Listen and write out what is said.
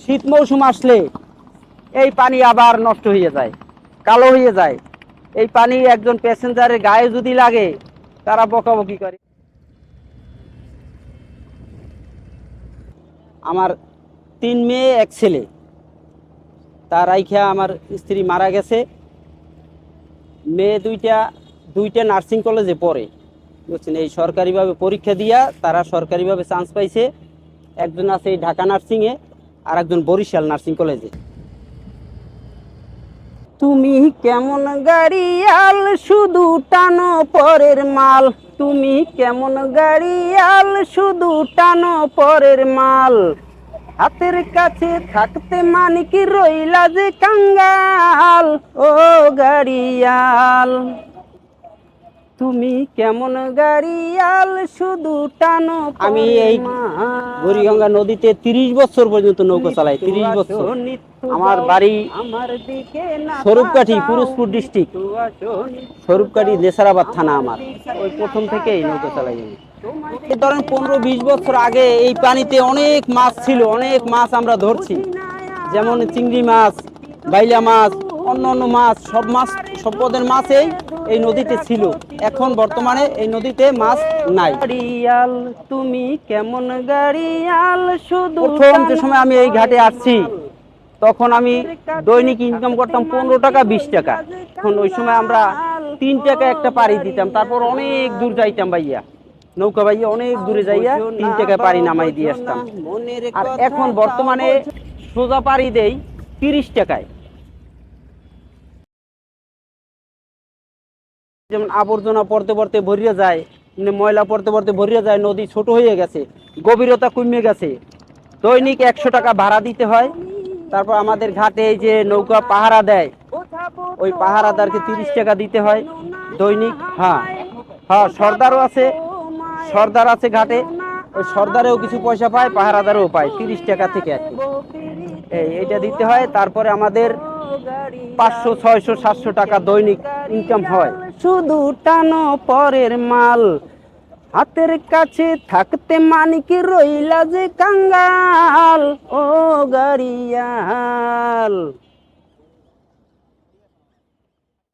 শীত মৌসুম আসলে এই পানি আবার নষ্ট হয়ে যায়, কালো হয়ে যায়। এই পানি একজন প্যাসেঞ্জারের গায়ে যদি লাগে, তারা বকাবকি করে। আমার তিন মেয়ে, এক ছেলে। তার রাইখা আমার স্ত্রী মারা গেছে। মেয়ে দুইটা দুইটা নার্সিং কলেজে পড়ে। বুঝছেন? এই সরকারিভাবে পরীক্ষা দিয়া তারা সরকারিভাবে চান্স পাইছে। একজন আছে এই ঢাকা নার্সিংয়ে আর একজন বরিশাল নার্সিং কলেজে তুমি কেমন গাড়িয়াল, শুধু টানো পরের মাল। তুমি কেমন গাড়িয়াল, শুধু টানো পরের মাল। হাতের কাছে থাকতে মানিক রইলা যে কাঙ্গাল। ও গাড়িয়াল। তুমি কেমন গাড়িয়াল শুধু টানো আমি এই বুড়িগঙ্গা নদীতে তিরিশ বছর পর্যন্ত নৌকা চালাই তিরিশ বছর। আমার বাড়ি স্বরূপকাঠি পুরুষপুর ডিস্ট্রিক্ট স্বরূপকাঠি নেসারাবাদ থানা আমার ওই প্রথম থেকেই নৌকা চালাই আমি। ধরেন পনেরো বিশ বছর আগে এই পানিতে অনেক মাছ ছিল অনেক মাছ আমরা ধরছি। যেমন চিংড়ি মাছ বাইলা মাছ অন্য অন্য মাছ সব মাছ সব পদের মাছই এই নদীতে ছিল। এখন বর্তমানে এই নদীতে মাছ নাই। গাড়িয়াল তুমি কেমন গাড়িয়াল? শুধু প্রথম যে সময় আমি এই ঘাটে আসছি তখন আমি দৈনিক ইনকাম করতাম পনেরো টাকা বিশ টাকা। এখন ওই সময় আমরা তিন টাকা একটা পাড়ি দিতাম। তারপর অনেক দূর যাইতাম ভাইয়া। নৌকা ভাইয়া অনেক দূরে যাইয়া তিন টাকা পাড়ি নামাই দিয়ে আসতাম। আর এখন বর্তমানে সোজা পাড়ি দেই তিরিশ টাকায়। যেমন আবর্জনা পড়তে পড়তে ভরিয়ে যায় মানে ময়লা পড়তে পড়তে ভরিয়ে যায়, নদী ছোট হয়ে গেছে, গভীরতা কমে গেছে। দৈনিক একশো টাকা ভাড়া দিতে হয়। তারপর আমাদের ঘাটে এই যে নৌকা পাহারা দেয়, ওই পাহারাদারকে তিরিশ টাকা দিতে হয়। দৈনিক হ্যাঁ হ্যাঁ সর্দারও আছে, সর্দার আছে ঘাটে, ওই সর্দারেও কিছু পয়সা পায়, পাহারাদারও পায়, তিরিশ টাকা থেকে আর। এইটা দিতে হয়, তারপরে আমাদের পাঁচশো, ছয়শো, সাতশো টাকা দৈনিক ইনকাম হয়। শুধু টানো পরের মাল, হাতের কাছে থাকতে মানিক রইলা যে কাঙ্গাল, ও গাড়িয়াল।